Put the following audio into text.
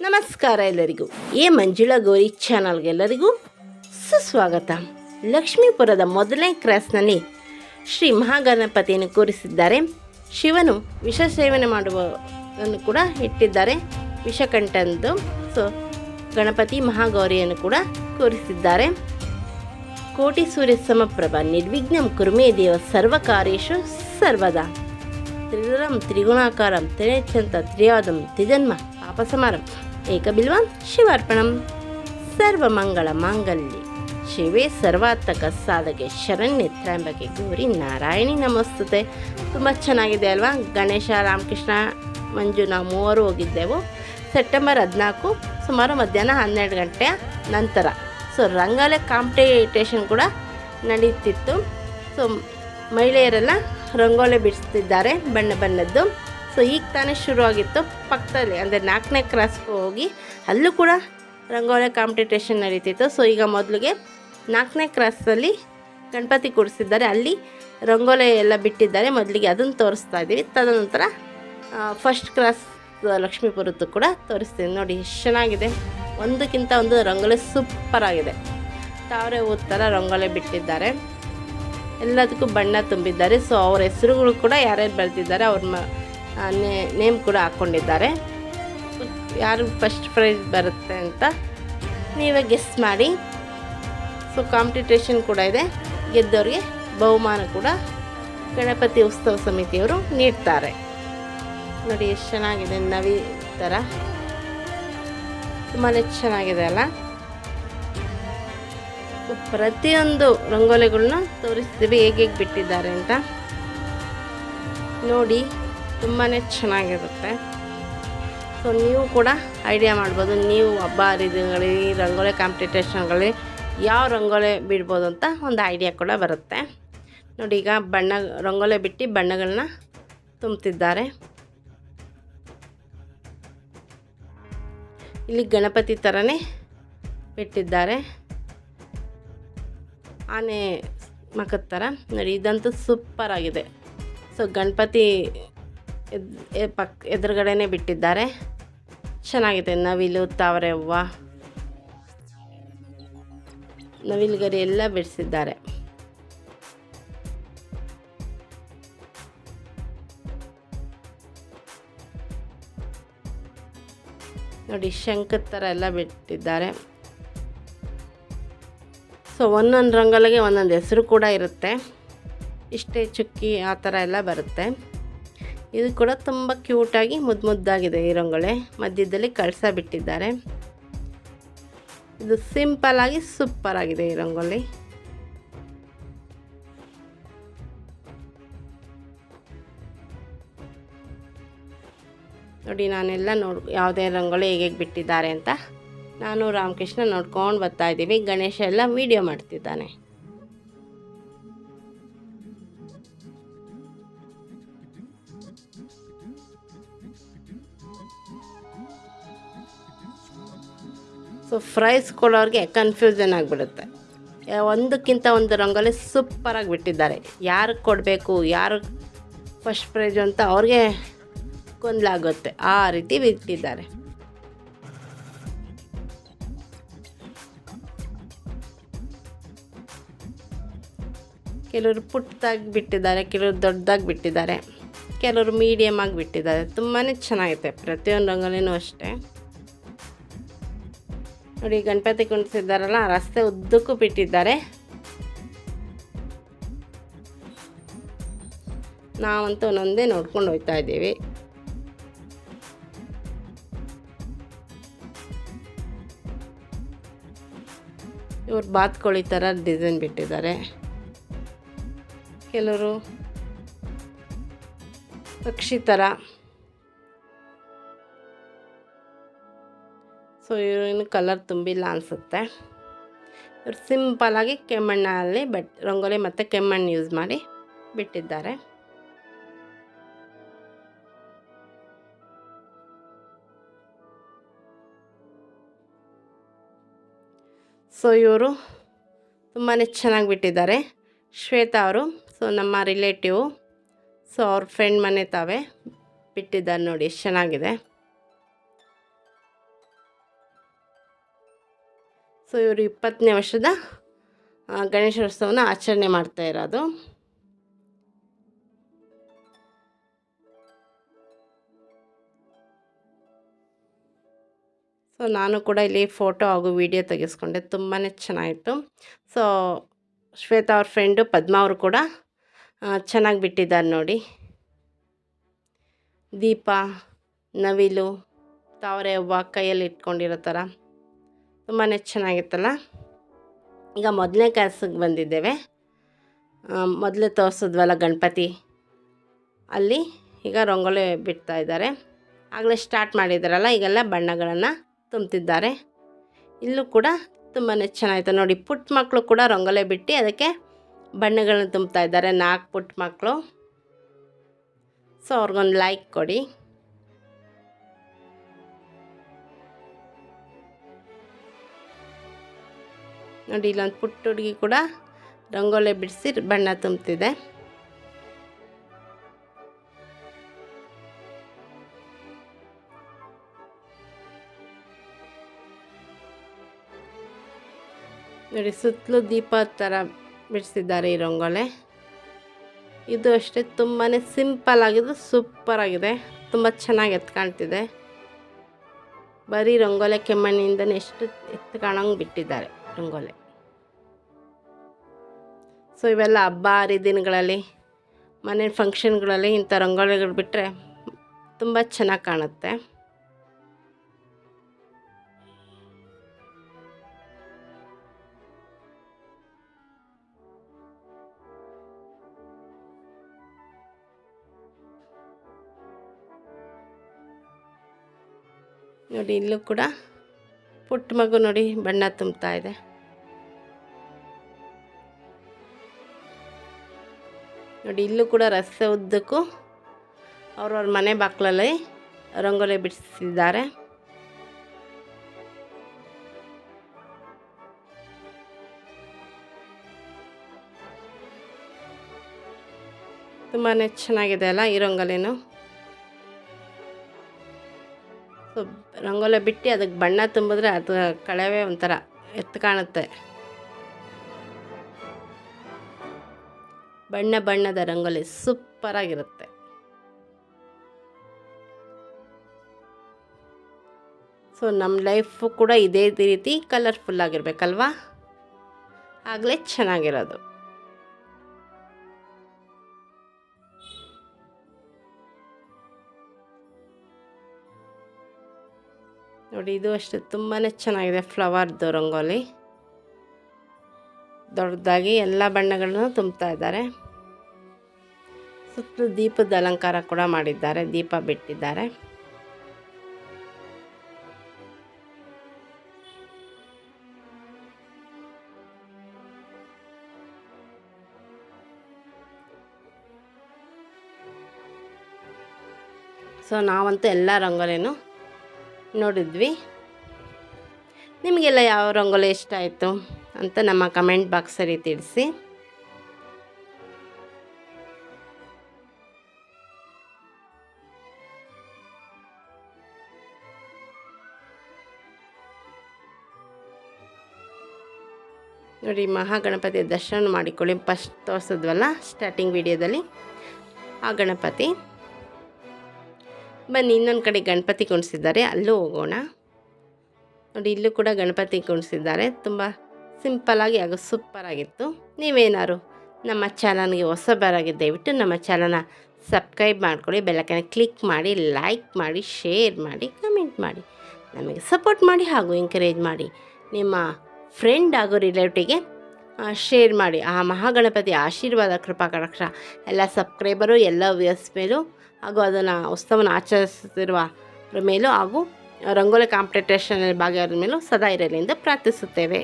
ನಮಸ್ಕಾರ ಎಲ್ಲರಿಗೂ. ಎ ಮಂಜುಳಾ ಗೌರಿ ಚಾನಲ್ಗೆಲ್ಲರಿಗೂ ಸುಸ್ವಾಗತ. ಲಕ್ಷ್ಮೀಪುರದ ಮೊದಲನೇ ಕ್ರಾಸ್ನಲ್ಲಿ ಶ್ರೀ ಮಹಾಗಣಪತಿಯನ್ನು ಕೂರಿಸಿದ್ದಾರೆ. ಶಿವನು ವಿಷ ಸೇವನೆ ಮಾಡುವವನ್ನು ಕೂಡ ಇಟ್ಟಿದ್ದಾರೆ. ವಿಷಕಂಠಂದು ಸೊ ಗಣಪತಿ ಮಹಾಗೌರಿಯನ್ನು ಕೂಡ ಕೂರಿಸಿದ್ದಾರೆ. ಕೋಟಿ ಸೂರ್ಯ ಸಮಪ್ರಭ ನಿರ್ವಿಘ್ನಂ ಕುರುಮೇ ದೇವ ಸರ್ವದಾ. ತ್ರಿಗುಣಂ ತ್ರಿಗುಣಾಕಾರಂ ತ್ರಿನೇಚ್ಛಂತ ತ್ರಿಯಾದಂ ತ್ರಿಜನ್ಮ ಪಾಪಸಮಾರಂ. ಏಕಬಿಲ್ವಂ ಶಿವಾರ್ಪಣಂ. ಮಾಂಗಲ್ಯ. ಶಿವೇ ಸರ್ವಾತ್ಮಕ ಸಾಧಗೆ ಶರಣ್ಯ ತ್ರ್ಯಂಬಕೆ ಗೌರಿ ನಾರಾಯಣಿ ನಮಸ್ತುತೆ. ತುಂಬ ಚೆನ್ನಾಗಿದೆ ಅಲ್ವಾ? ಗಣೇಶ, ರಾಮಕೃಷ್ಣ ಮಂಜು ನಾವು ಮೂವರು ಹೋಗಿದ್ದೆವು. ಸೆಪ್ಟೆಂಬರ್ ಹದಿನಾಲ್ಕು, ಸುಮಾರು ಮಧ್ಯಾಹ್ನ ಹನ್ನೆರಡು ಗಂಟೆ ನಂತರ. ಸೊ ರಂಗೋಲೆ ಕಾಂಪಿಟೇಷನ್ ಕೂಡ ನಡೀತಿತ್ತು. ಸೊ ಮಹಿಳೆಯರೆಲ್ಲ ರಂಗೋಲೆ ಬಿಡಿಸ್ತಿದ್ದಾರೆ, ಬಣ್ಣ ಬಣ್ಣದ್ದು. ಸೊ ಈಗ ತಾನೇ ಶುರುವಾಗಿತ್ತು. ಪಕ್ಕದಲ್ಲಿ, ಅಂದರೆ ನಾಲ್ಕನೇ ಕ್ರಾಸ್ಗೆ ಹೋಗಿ, ಅಲ್ಲೂ ಕೂಡ ರಂಗೋಲೆ ಕಾಂಪಿಟೇಷನ್ ನಡೀತಿತ್ತು. ಸೊ ಈಗ ಮೊದಲಿಗೆ ನಾಲ್ಕನೇ ಕ್ರಾಸಲ್ಲಿ ಗಣಪತಿ ಕೂಡಿಸಿದ್ದಾರೆ ಅಲ್ಲಿ ರಂಗೋಲೆ ಎಲ್ಲ ಬಿಟ್ಟಿದ್ದಾರೆ. ಮೊದಲಿಗೆ ಅದನ್ನು ತೋರಿಸ್ತಾ ಇದ್ದೀವಿ. ತದನಂತರ ಫಸ್ಟ್ ಕ್ರಾಸ್ ಲಕ್ಷ್ಮೀಪುರದ್ದು ಕೂಡ ತೋರಿಸ್ತೀನಿ. ನೋಡಿ, ಎಷ್ಟು ಚೆನ್ನಾಗಿದೆ. ಒಂದಕ್ಕಿಂತ ಒಂದು ರಂಗೋಲೆ ಸೂಪರ್ ಆಗಿದೆ. ತಾವರೆ ಹೂ ಥರ ರಂಗೋಲೆ ಬಿಟ್ಟಿದ್ದಾರೆ. ಎಲ್ಲದಕ್ಕೂ ಬಣ್ಣ ತುಂಬಿದ್ದಾರೆ. ಸೊ ಅವ್ರ ಹೆಸರುಗಳು ಕೂಡ ಯಾರ್ಯಾರು ಬರೆದಿದ್ದಾರೆ, ಅವ್ರ ಮ ನೇಮ್ ಕೂಡ ಹಾಕ್ಕೊಂಡಿದ್ದಾರೆ. ಯಾರು ಫಸ್ಟ್ ಪ್ರೈಸ್ ಬರುತ್ತೆ ಅಂತ ನೀವೇ ಗೆಸ್ ಮಾಡಿ. ಸೊ ಕಾಂಪಿಟೇಷನ್ ಕೂಡ ಇದೆ. ಗೆದ್ದವ್ರಿಗೆ ಬಹುಮಾನ ಕೂಡ ಗಣಪತಿ ಉತ್ಸವ ಸಮಿತಿಯವರು ನೀಡ್ತಾರೆ. ನೋಡಿ, ಎಷ್ಟು ಚೆನ್ನಾಗಿದೆ ನವಿ ಥರ ತುಂಬಾ ಚೆನ್ನಾಗಿದೆ ಅಲ್ಲ? ಪ್ರತಿಯೊಂದು ರಂಗೋಲಿಗಳನ್ನ ತೋರಿಸ್ತೀವಿ, ಹೇಗೆ ಹೇಗೆ ಬಿಟ್ಟಿದ್ದಾರೆ ಅಂತ. ನೋಡಿ ತುಂಬಾ ಚೆನ್ನಾಗಿರುತ್ತೆ. ಸೊ ನೀವು ಕೂಡ ಐಡಿಯಾ ಮಾಡ್ಬೋದು. ನೀವು ಹಬ್ಬ, ಹರಿದಿನಗಳಲ್ಲಿ, ರಂಗೋಲಿ ಕಾಂಪಿಟೇಷನ್ಗಳಲ್ಲಿ ಯಾವ ರಂಗೋಲೆ ಬಿಡ್ಬೋದು ಅಂತ ಒಂದು ಐಡಿಯಾ ಕೂಡ ಬರುತ್ತೆ. ನೋಡಿ, ಈಗ ಬಣ್ಣ, ರಂಗೋಲೆ ಬಿಟ್ಟು ಬಣ್ಣಗಳನ್ನ ತುಂಬುತ್ತಿದ್ದಾರೆ ಇಲ್ಲಿ ಗಣಪತಿ ಥರನೇ ಬಿಟ್ಟಿದ್ದಾರೆ. ಆನೆ ಮಖದ ಥರ ನೋಡಿ, ಇದಂತೂ ಸೂಪರ್ ಆಗಿದೆ. ಸೊ ಗಣಪತಿ ಎ- ಪಕ್ ಎದುರುಗಡೆನೇ ಬಿಟ್ಟಿದ್ದಾರೆ. ಚೆನ್ನಾಗಿದೆ. ನವಿಲು ತಾವರೆ ಹೂವ ನವಿಲುಗರಿ ಎಲ್ಲ ಬಿಡಿಸಿದ್ದಾರೆ. ನೋಡಿ ಶಂಕದ ಥರ ಎಲ್ಲ ಬಿಟ್ಟಿದ್ದಾರೆ. ಸೊ ಒಂದೊಂದು ರಂಗೋಲಿಗೆ ಒಂದೊಂದು ಹೆಸರು ಕೂಡ ಇರುತ್ತೆ. ಇಷ್ಟೇ ಚುಕ್ಕಿ ಆ ಥರ ಎಲ್ಲ ಬರುತ್ತೆ. ಇದು ಕೂಡ ತುಂಬ ಕ್ಯೂಟಾಗಿ ಮುದ್ದು ಮುದ್ದಾಗಿದೆ ಈ ರಂಗೋಳಿ ಮಧ್ಯದಲ್ಲಿ ಕಳಸ ಬಿಟ್ಟಿದ್ದಾರೆ. ಇದು ಸಿಂಪಲ್ ಆಗಿ ಸೂಪರ್ ಆಗಿದೆ ಈ ರಂಗೋಲಿ. ನೋಡಿ, ನಾನೆಲ್ಲ ನೋಡ್, ಯಾವುದೇ ರಂಗೋಲಿ ಹೇಗೆ ಬಿಟ್ಟಿದ್ದಾರೆ ಅಂತ ನಾನು ರಾಮಕೃಷ್ಣ ನೋಡ್ಕೊಂಡು ಬರ್ತಾ ಇದ್ದೀವಿ. ಗಣೇಶ ಎಲ್ಲ ವಿಡಿಯೋ ಮಾಡ್ತಿದ್ದಾನೆ. ಸೊ ಫ್ರೈಸ್ ಕೊಡೋರಿಗೆ ಕನ್ಫ್ಯೂಷನ್ ಆಗಿಬಿಡುತ್ತೆ. ಒಂದಕ್ಕಿಂತ ಒಂದು ರಂಗೋಲಿ ಸೂಪರಾಗಿ ಬಿಟ್ಟಿದ್ದಾರೆ. ಯಾರು ಕೊಡಬೇಕು, ಯಾರು ಫಸ್ಟ್ ಪ್ರೈಜು ಅಂತ ಅವ್ರಿಗೆ ಕೊಂದಲಾಗುತ್ತೆ ಆ ರೀತಿ ಬಿಟ್ಟಿದ್ದಾರೆ. ಕೆಲವರು ಪುಟ್ಟದಾಗಿ ಬಿಟ್ಟಿದ್ದಾರೆ, ಕೆಲವರು ದೊಡ್ಡದಾಗಿ ಬಿಟ್ಟಿದ್ದಾರೆ. ಕೆಲವರು ಮೀಡಿಯಮ್ ಆಗಿ ಬಿಟ್ಟಿದ್ದಾರೆ. ತುಂಬಾ ಚೆನ್ನಾಗಿದೆ ಪ್ರತಿಯೊಂದು ರಂಗೋಲಿನೂ ಅಷ್ಟೇ. ನೋಡಿ, ಗಣಪತಿ ಕುಣಿಸಿದ್ದಾರಲ್ಲ ರಸ್ತೆ ಉದ್ದಕ್ಕೂ ಬಿಟ್ಟಿದ್ದಾರೆ. ನಾವಂತೂ ಒಂದೊಂದೇ ನೋಡ್ಕೊಂಡು ಹೋಗ್ತಾ ಇದ್ದೀವಿ. ಇವ್ರು ಬಾತ್ಕೊಳ್ಳಿ ಥರ ಡಿಸೈನ್ ಬಿಟ್ಟಿದ್ದಾರೆ. ಕೆಲವರು ಪಕ್ಷಿ ಥರ ಸೊ ಇವ್ರೇನು ಕಲರ್ ತುಂಬಿಲ್ಲ ಅನಿಸುತ್ತೆ. ಇವ್ರು ಸಿಂಪಲಾಗಿ ಕೆಮ್ಮಣ್ಣಲ್ಲಿ ಬಟ್ ರಂಗೋಲಿ ಮತ್ತು ಕೆಮ್ಮಣ್ಣು ಯೂಸ್ ಮಾಡಿ ಬಿಟ್ಟಿದ್ದಾರೆ. ಸೊ ಇವರು ತುಂಬಾ ಚೆನ್ನಾಗಿ ಬಿಟ್ಟಿದ್ದಾರೆ. ಶ್ವೇತಾ ಅವರು, ಸೊ ನಮ್ಮ ರಿಲೇಟಿವ್ ಸೊ ಅವ್ರ ಫ್ರೆಂಡ್ ಮನೆ ತಾವೇ ಬಿಟ್ಟಿದ್ದಾರೆ ನೋಡಿ, ಎಷ್ಟು ಚೆನ್ನಾಗಿದೆ. ಸೊ ಇವರು ಇಪ್ಪತ್ತನೇ ವರ್ಷದ ಗಣೇಶೋತ್ಸವನ ಆಚರಣೆ ಮಾಡ್ತಾ ಇರೋದು. ಸೊ ನಾನು ಕೂಡ ಇಲ್ಲಿ ಫೋಟೋ ಹಾಗೂ ವಿಡಿಯೋ ತೆಗೆಸ್ಕೊಂಡೆ ತುಂಬಾ ಚೆನ್ನಾಗಿತ್ತು. ಸೊ ಶ್ವೇತಾ ಅವ್ರ ಫ್ರೆಂಡು ಪದ್ಮ ಅವರು ಕೂಡ ಚೆನ್ನಾಗಿ ಬಿಟ್ಟಿದ್ದಾರೆ ನೋಡಿ. ದೀಪ, ನವಿಲು, ತಾವರೆ ಹೂವು ಕೈಯಲ್ಲಿ ಇಟ್ಕೊಂಡಿರೋ ಥರ. ತುಂಬಾ ಚೆನ್ನಾಗಿತ್ತಲ್ಲ? ಈಗ ಮೊದಲನೇ ಕ್ಲಾಸಿಗೆ ಬಂದಿದ್ದೇವೆ. ಮೊದಲೇ ತೋರಿಸಿದ್ವಲ್ಲ ಗಣಪತಿ? ಅಲ್ಲಿ ಈಗ ರಂಗೋಲಿ ಬಿಡ್ತಾ ಇದ್ದಾರೆ. ಆಗಲೇ ಸ್ಟಾರ್ಟ್ ಮಾಡಿದಾರಲ್ಲ, ಈಗೆಲ್ಲ ಬಣ್ಣಗಳನ್ನು ತುಂಬ್ತಿದ್ದಾರೆ. ಇಲ್ಲೂ ಕೂಡ ತುಂಬಾ ಚೆನ್ನಾಗಿತ್ತು. ನೋಡಿ ಪುಟ್ಟ ಮಕ್ಕಳು ಕೂಡ ರಂಗೋಲೆ ಬಿಟ್ಟು ಅದಕ್ಕೆ ಬಣ್ಣಗಳನ್ನ ತುಂಬ್ತಾ ಇದ್ದಾರೆ. ನಾಲ್ಕು ಪುಟ್ಟ ಮಕ್ಕಳು ಸೊ, ಅವ್ರಿಗೊಂದು ಲೈಕ್ ಕೊಡಿ. ನೋಡಿ, ಇಲ್ಲೊಂದು ಪುಟ್ಟ ಹುಡುಗಿ ಕೂಡ ರಂಗೋಲೆ ಬಿಡಿಸಿ ಬಣ್ಣ ತುಂಬ್ತಿದೆ. ನೋಡಿ, ಸುತ್ತಲೂ ದೀಪ ಥರ ಬಿಡಿಸಿದ್ದಾರೆ ಈ ರಂಗೋಲೆ. ಇದು ಅಷ್ಟೇ ತುಂಬಾ ಸಿಂಪಲ್ ಆಗಿದ್ದು ಸೂಪರ್ ಆಗಿದೆ. ತುಂಬ ಚೆನ್ನಾಗಿ ಎತ್ತು ಕಾಣ್ತಿದೆ. ಬರೀ ರಂಗೋಲೆ ಕೆಮ್ಮಣ್ಣಿಂದನೇ ಎಷ್ಟು ಎತ್ತು ಕಾಣಂಗೆ ಬಿಟ್ಟಿದ್ದಾರೆ ರಂಗೋಲೆ. ಸೊ ಇವೆಲ್ಲ ಹಬ್ಬ ಹರಿದಿನಗಳಲ್ಲಿ ಮನೆ ಫಂಕ್ಷನ್ಗಳಲ್ಲಿ ಇಂಥ ರಂಗೋಲಿಗಳು ಬಿಟ್ಟರೆ ತುಂಬ ಚೆನ್ನಾಗಿ ಕಾಣುತ್ತೆ. ನೋಡಿ, ಇಲ್ಲೂ ಕೂಡ ಪುಟ್ಟ ಮಗು ನೋಡಿ ಬಣ್ಣ ತುಂಬ್ತಾ ಇದೆ. ನೋಡಿ, ಇಲ್ಲೂ ಕೂಡ ರಸ್ತೆ ಉದ್ದಕ್ಕೂ ಅವ್ರವ್ರ ಮನೆ ಬಾಕ್ಲಲ್ಲಿ ರಂಗೋಲಿ ಬಿಡಿಸಿದ್ದಾರೆ. ತುಂಬಾ ಚೆನ್ನಾಗಿದೆ ಅಲ್ಲ ಈ ರಂಗೋಲಿನೂ? ಸೊ ರಂಗೋಲಿ ಬಿಟ್ಟು ಅದಕ್ಕೆ ಬಣ್ಣ ತುಂಬಿದ್ರೆ ಅದು ಕಳವೇ ಒಂಥರ ಎತ್ತು ಕಾಣುತ್ತೆ. ಬಣ್ಣ ಬಣ್ಣದ ರಂಗೋಲಿ ಸೂಪರಾಗಿರುತ್ತೆ ಸೊ ನಮ್ಮ ಲೈಫು ಕೂಡ ಇದೇ ರೀತಿ ಕಲರ್ಫುಲ್ ಆಗಿರ್ಬೇಕಲ್ವಾ? ಆಗಲೇ ಚೆನ್ನಾಗಿರೋದು. ನೋಡಿ, ಇದು ಅಷ್ಟೇ ತುಂಬಾ ಚೆನ್ನಾಗಿದೆ ಫ್ಲವರ್ದು ರಂಗೋಲಿ. ದೊಡ್ಡದಾಗಿ ಎಲ್ಲ ಬಣ್ಣಗಳನ್ನು ತುಂಬ್ತಾ ಇದ್ದಾರೆ. ಸುತ್ತಲೂ ದೀಪದ ಅಲಂಕಾರ ಕೂಡ ಮಾಡಿದ್ದಾರೆ, ದೀಪ ಬಿಟ್ಟಿದ್ದಾರೆ. ಸೊ ನಾವಂತೂ ಎಲ್ಲ ರಂಗೋಲಿನೂ ನೋಡಿದ್ವಿ. ನಿಮಗೆಲ್ಲ ಯಾವ ರಂಗೋಲಿ ಇಷ್ಟ ಆಯಿತು? ಅಂತ ನಮ್ಮ ಕಮೆಂಟ್ ಬಾಕ್ಸಲ್ಲಿ ತಿಳಿಸಿ. ನೋಡಿ, ಮಹಾಗಣಪತಿಯ ದರ್ಶನ ಮಾಡಿಕೊಳ್ಳಿ. ಫಸ್ಟ್ ತೋರಿಸಿದ್ವಲ್ಲ ಸ್ಟಾರ್ಟಿಂಗ್ ವಿಡಿಯೋದಲ್ಲಿ ಆ ಗಣಪತಿ. ಬನ್ನಿ, ಇನ್ನೊಂದು ಕಡೆ ಗಣಪತಿ ಕುಣಿಸಿದ್ದಾರೆ ಅಲ್ಲೂ ಹೋಗೋಣ. ನೋಡಿ, ಇಲ್ಲೂ ಕೂಡ ಗಣಪತಿ ಕುಣಿಸಿದ್ದಾರೆ ತುಂಬ ಸಿಂಪಲ್ಲಾಗಿ ಹಾಗೂ ಸೂಪರಾಗಿತ್ತು. ನೀವೇನಾದ್ರು ನಮ್ಮ ಚಾನಲ್ಗೆ ಹೊಸಬರಾಗಿ ದಯವಿಟ್ಟು ನಮ್ಮ ಚಾನಲ್ನ ಸಬ್ಸ್ಕ್ರೈಬ್ ಮಾಡ್ಕೊಳ್ಳಿ ಬೆಲ್ಲಕ್ಕನ ಕ್ಲಿಕ್ ಮಾಡಿ, ಲೈಕ್ ಮಾಡಿ, ಶೇರ್ ಮಾಡಿ, ಕಮೆಂಟ್ ಮಾಡಿ. ನಮಗೆ ಸಪೋರ್ಟ್ ಮಾಡಿ ಹಾಗೂ ಎಂಕರೇಜ್ ಮಾಡಿ. ನಿಮ್ಮ ಫ್ರೆಂಡ್ ಹಾಗೂ ರಿಲೇಟಿವ್ಗೆ ಶೇರ್ ಮಾಡಿ. ಆ ಮಹಾಗಣಪತಿ ಆಶೀರ್ವಾದ, ಕೃಪಾ, ಕಟಾಕ್ಷ ಎಲ್ಲ ಸಬ್ಸ್ಕ್ರೈಬರು, ಎಲ್ಲ ವ್ಯೂಸ್ ಮೇಲೂ ಹಾಗೂ ಅದನ್ನು ಉತ್ಸವನ ಆಚರಿಸುತ್ತಿರುವ ಮೇಲೂ ಹಾಗೂ ರಂಗೋಲಿ ಕಾಂಪಿಟೇಷನಲ್ಲಿ ಭಾಗಿಯಾದ ಮೇಲೂ ಸದಾ ಇರಲಿ ಎಂದು ಪ್ರಾರ್ಥಿಸುತ್ತೇವೆ.